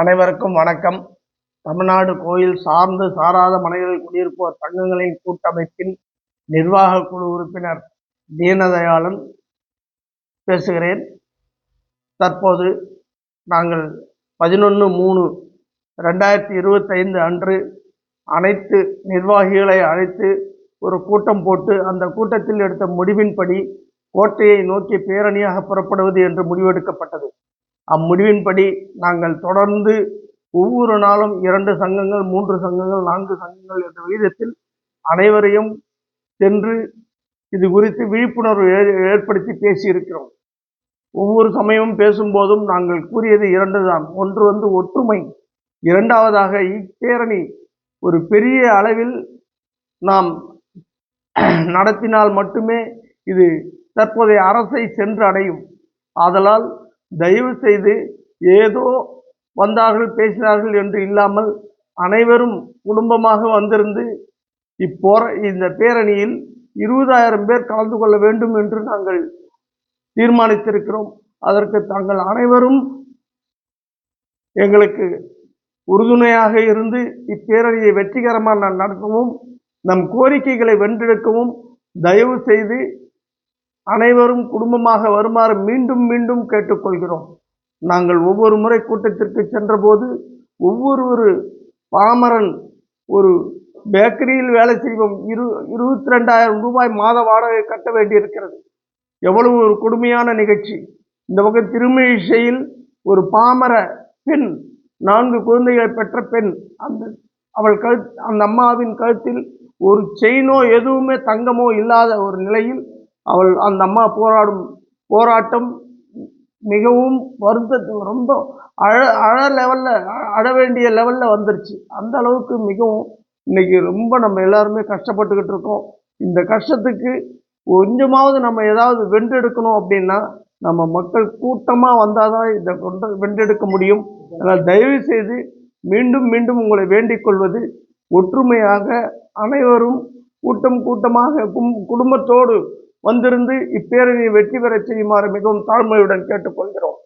அனைவருக்கும் வணக்கம். தமிழ்நாடு கோயில் சார்ந்து சாராத மனைகளில் குடியிருப்போர் சங்கங்களின் கூட்டமைப்பின் நிர்வாக குழு உறுப்பினர் தீனதயாளன் பேசுகிறேன். தற்போது நாங்கள் பதினொன்று மூணு ரெண்டாயிரத்தி இருபத்தைந்து அன்று அனைத்து நிர்வாகிகளை அழைத்து ஒரு கூட்டம் போட்டு அந்த கூட்டத்தில் எடுத்த முடிவின்படி கோட்டையை நோக்கி பேரணியாக புறப்படுவது என்று முடிவெடுக்கப்பட்டது. அம்முடிவின்படி நாங்கள் தொடர்ந்து ஒவ்வொரு நாளும் இரண்டு சங்கங்கள் மூன்று சங்கங்கள் நான்கு சங்கங்கள் என்ற விகிதத்தில் அனைவரையும் சென்று இது குறித்து விழிப்புணர்வு ஏ- ஏற்படுத்தி பேசியிருக்கிறோம். ஒவ்வொரு சமயமும் பேசும்போதும் நாங்கள் கூறியது இரண்டு தான் ஒன்று வந்து ஒற்றுமை இரண்டாவதாக இப்பேரணி ஒரு பெரிய அளவில் நாம் நடத்தினால் மட்டுமே இது தற்போதைய அரசை சென்று அடையும் ஆதலால் தயவு செய்து ஏதோ வந்தார்கள் பேசினார்கள் என்று இல்லாமல் அனைவரும் குடும்பமாக வந்திருந்து இப்போர இந்த பேரணியில் இருபதாயிரம் பேர் கலந்து கொள்ள வேண்டும் என்று நாங்கள் தீர்மானித்திருக்கிறோம். அதற்கு தாங்கள் அனைவரும் எங்களுக்கு உறுதுணையாக இருந்து இப்பேரணியை வெற்றிகரமாக நான் நடத்தவும் நம் கோரிக்கைகளை வென்றெடுக்கவும் தயவு செய்து அனைவரும் குடும்பமாக வருமாறு மீண்டும் மீண்டும் கேட்டுக்கொள்கிறோம். நாங்கள் ஒவ்வொரு முறை கூட்டத்திற்கு சென்றபோது ஒவ்வொரு ஒரு பாமரன் ஒரு பேக்கரியில் வேலை செய்வோம். இரு இருபத்தி ரெண்டாயிரம் ரூபாய் மாத வாடகை கட்ட வேண்டியிருக்கிறது. எவ்வளவு ஒரு கொடுமையான நிகழ்ச்சி. இந்த பக்கம் திருமழிசையில் ஒரு பாமர பெண் நான்கு குழந்தைகளை பெற்ற பெண் அந்த அவள் கழு அந்த அம்மாவின் கழுத்தில் ஒரு செயினோ எதுவுமே தங்கமோ இல்லாத ஒரு நிலையில் அவள் அந்த அம்மா போராடும் போராட்டம் மிகவும் வருத்தத்து ரொம்ப அழ அழ லெவலில் அழ வேண்டிய லெவலில் வந்துருச்சு. அந்த அளவுக்கு மிகவும் இன்றைக்கி ரொம்ப நம்ம எல்லாருமே கஷ்டப்பட்டுக்கிட்டு இருக்கோம். இந்த கஷ்டத்துக்கு கொஞ்சமாவது நம்ம ஏதாவது வென்றெடுக்கணும் அப்படின்னா நம்ம மக்கள் கூட்டமாக வந்தால் தான் இதை கொண்டு வென்றெடுக்க முடியும். அதனால் தயவு செய்து மீண்டும் மீண்டும் உங்களை வேண்டிக் கொள்வது ஒற்றுமையாக அனைவரும் கூட்டம் கூட்டமாக கும்- குடும்பத்தோடு வந்திருந்து இப்பேரணியை வெற்றி பெறச் செய்யுமாறு மிகவும் தாழ்மையுடன் கேட்டுக்கொள்கிறோம்.